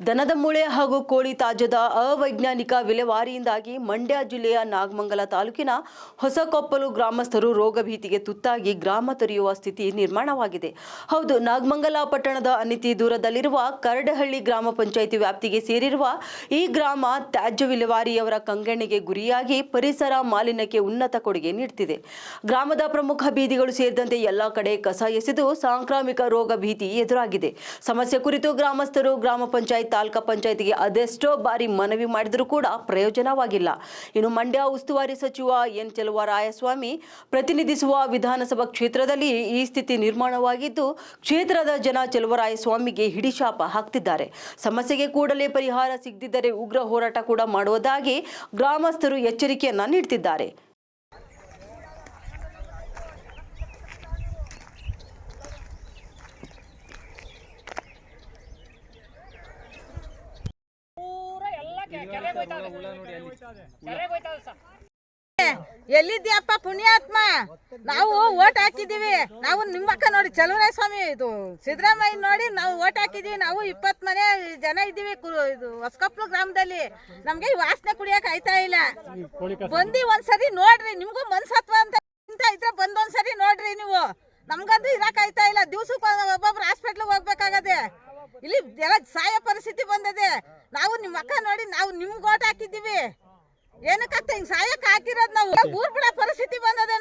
ದನದ ಮೂಳೆ ಹಾಗೂ ಕೋಳಿ ತಾಜದ ಅವೈಜ್ಞಾನಿಕ ವಿಲೇವಾರಿಯಿಂದಾಗಿ ಮಂಡ್ಯ ಜಿಲ್ಲೆಯ ನಾಗಮಂಗಲ ತಾಲೂಕಿನ ಹೊಸಕೊಪ್ಪಲು ಗ್ರಾಮಸ್ಥರು ರೋಗ ಭೀತಿಗೆ ತುತ್ತಾಗಿ ಗ್ರಾಮ ತೊರೆಯುವ ಸ್ಥಿತಿ ನಿರ್ಮಾಣವಾಗಿದೆ. ಹೌದು, ನಾಗಮಂಗಲ ಪಟ್ಟಣದ ಅನಿತಿ ದೂರದಲ್ಲಿರುವ ಕರಡಹಳ್ಳಿ ಗ್ರಾಮ ಪಂಚಾಯಿತಿ ವ್ಯಾಪ್ತಿಗೆ ಸೇರಿರುವ ಈ ಗ್ರಾಮ ತ್ಯಾಜ್ಯ ವಿಲೇವಾರಿಯವರ ಕಂಗಣ್ಣಿಗೆ ಗುರಿಯಾಗಿ ಪರಿಸರ ಮಾಲಿನ್ಯಕ್ಕೆ ಉನ್ನತ ಕೊಡುಗೆ ನೀಡುತ್ತಿದೆ ಗ್ರಾಮದ ಪ್ರಮುಖ ಬೀದಿಗಳು ಸೇರಿದಂತೆ ಎಲ್ಲ ಕಡೆ ಕಸ ಎಸೆದು ಸಾಂಕ್ರಾಮಿಕ ರೋಗ ಭೀತಿ ಎದುರಾಗಿದೆ. ಸಮಸ್ಯೆ ಕುರಿತು ಗ್ರಾಮಸ್ಥರು ಗ್ರಾಮ ಪಂಚಾಯತ್ ತಾಲೂಕಾ ಪಂಚಾಯತ್ಗೆ ಅದೆಷ್ಟೋ ಬಾರಿ ಮನವಿ ಮಾಡಿದರೂ ಕೂಡ ಪ್ರಯೋಜನವಾಗಿಲ್ಲ. ಇನ್ನು ಮಂಡ್ಯ ಉಸ್ತುವಾರಿ ಸಚಿವ ಎನ್ ಚೆಲುವರಾಯಸ್ವಾಮಿ ಪ್ರತಿನಿಧಿಸುವ ವಿಧಾನಸಭಾ ಕ್ಷೇತ್ರದಲ್ಲಿ ಈ ಸ್ಥಿತಿ ನಿರ್ಮಾಣವಾಗಿದ್ದು, ಕ್ಷೇತ್ರದ ಜನ ಚೆಲುವರಾಯಸ್ವಾಮಿಗೆ ಹಿಡಿಶಾಪ ಹಾಕ್ತಿದ್ದಾರೆ. ಸಮಸ್ಯೆಗೆ ಕೂಡಲೇ ಪರಿಹಾರ ಸಿಗದಿದ್ದರೆ ಉಗ್ರ ಹೋರಾಟ ಕೂಡ ಮಾಡುವುದಾಗಿ ಗ್ರಾಮಸ್ಥರು ಎಚ್ಚರಿಕೆಯನ್ನ ನೀಡುತ್ತಿದ್ದಾರೆ ಎಲ್ಲಿದ್ಯಪ್ಪ ಪುಣ್ಯಾತ್ಮ? ನಾವು ಓಟ್ ಹಾಕಿದೀವಿ ನಾವು ನಿಮ್ಮಕ್ಕ ನೋಡಿ ಚಲುವರಾಯ ಸ್ವಾಮಿ ಇದು ಸಿದ್ದರಾಮಯ್ಯ ನೋಡಿ ನಾವು ಓಟ್ ಹಾಕಿದೀವಿ ನಾವು ಇಪ್ಪತ್ ಮನೆ ಜನ ಇದ್ದೀವಿ ಕು- ಇದು ಹೊಸಕಪ್ಲು ಗ್ರಾಮದಲ್ಲಿ. ನಮ್ಗೆ ವಾಸನೆ ಕುಡಿಯಕ್ ಆಯ್ತಾ ಇಲ್ಲ. ಬಂದಿ ಒಂದ್ಸರಿ ನೋಡ್ರಿ ನಿಮ್ಗೂ ಮನ್ಸತ್ವ ಅಂತ ಇಂತ ಇದ್ರೆ ಬಂದೊಂದ್ಸರಿ ನೋಡ್ರಿ ನೀವು. ನಮ್ಗಂತೂ ಇರಕ್ ಆಯ್ತಾ ಇಲ್ಲ. ದಿವ್ಸಕ್ಕೆ ಒಬ್ಬೊಬ್ರು ಹಾಸ್ಪಿಟ್ಲಿಗೆ ಹೋಗ್ಬೇಕಾಗದೆ. ಇಲ್ಲಿ ಎಲ್ಲ ಸಾಯೋ ಪರಿಸ್ಥಿತಿ ಬಂದದೆ. ನಾವು ನಿಮ್ಮ ಅಕ್ಕ ನೋಡಿ ನಾವು ನಿಮ್ಗೆ ಓಟ್ ಹಾಕಿದ್ದೀವಿ. ಏನಕ್ಕಂತ ಹಿಂಗ್ ಸಾಯಕ್ ಹಾಕಿರೋದ್ ನಾವು. ಊರ್ ಬಿಡೋ ಪರಿಸ್ಥಿತಿ ಬಂದದೆ